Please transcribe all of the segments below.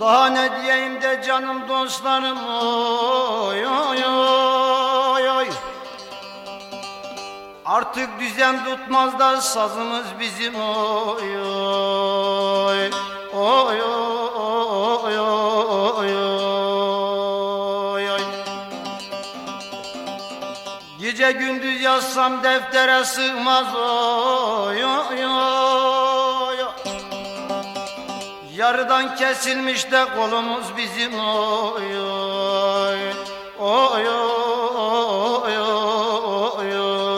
Daha ne diyeyim de canım dostlarım? Oy oy oy oy. Artık düzen tutmaz da sazımız bizim. Oy oy oy oy oy oy oy. Gece gündüz yazsam deftere sığmaz. Oy oy oy Yarıdan kesilmiş de kolumuz bizim oy oy. Oy oy oy oy oy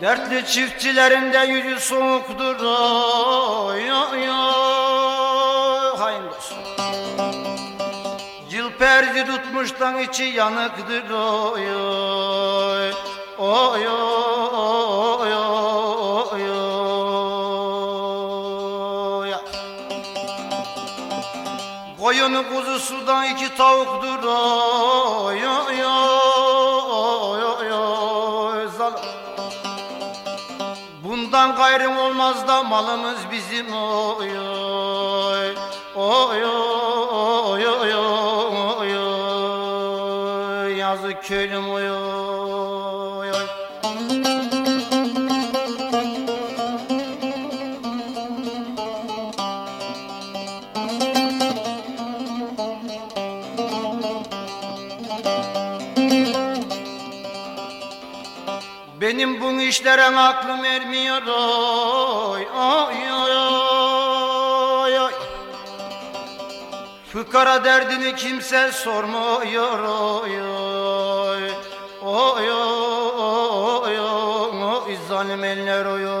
Dertli çiftçilerin de yüzü soğuktur. Oy oy oy Hain dost perzi tutmuştan içi yanıktır. Oy oy oy oy Koyunu kuzusudan iki tavuktur. Oy oy oy Bundan gayrım olmaz da malımız bizim. Oy oy oy oy oy oy yazık köylüm oy oy oy Benim bu işlere aklım ermiyor oy oy oy oy oy. Fıkara derdini kimse sormuyor oy oy. Oy oy oy oy zalim eller oy oy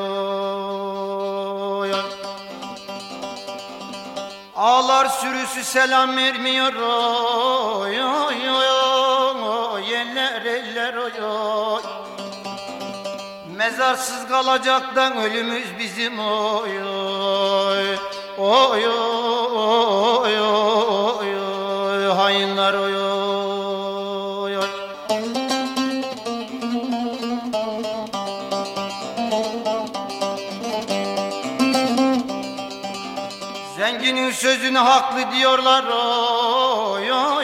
Ağlar sürüsü selam vermiyor oy oy oy oy. Eller eller oy oy Mezarsız kalacaktan ölümüz bizim oy oy Oy oy oy oy Hainler oy oy oy. Zenginin sözünü haklı diyorlar oy oy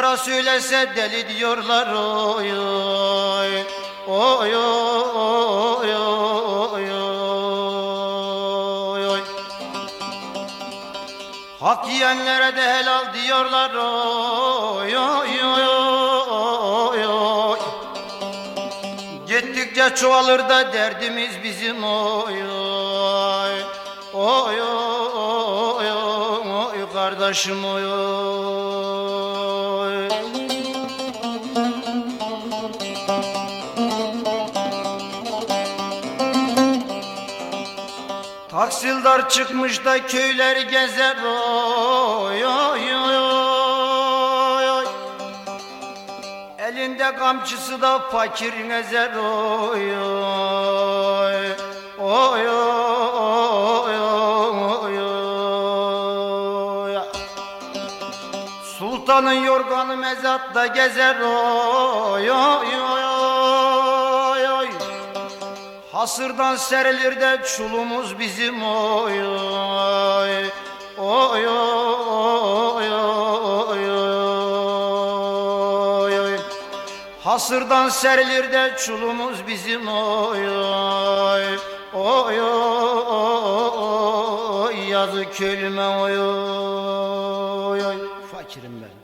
Fukara söylese deli diyorlar oy oy oy oy oy oy oy Hak yiyenlere de helal diyorlar oy oy oy oy oy Gittikçe çoğalır da derdimiz bizim oy oy oy oy oy kardeşim oy oy Taksildar çıkmış da köyleri gezer. Oy oy oy oy oy. Elinde kamçısı da fakir ezer oy oy oy oy oy oy. Sultanın yorganı mezatta gezer. Oy oy oy Hasırdan serilir de çulumuz bizim oy oy oy oy oy oy oy. Hasırdan serilir de çulumuz bizim oy oy oy oy. Yazık köylüme oy oy oy. Fakirim ben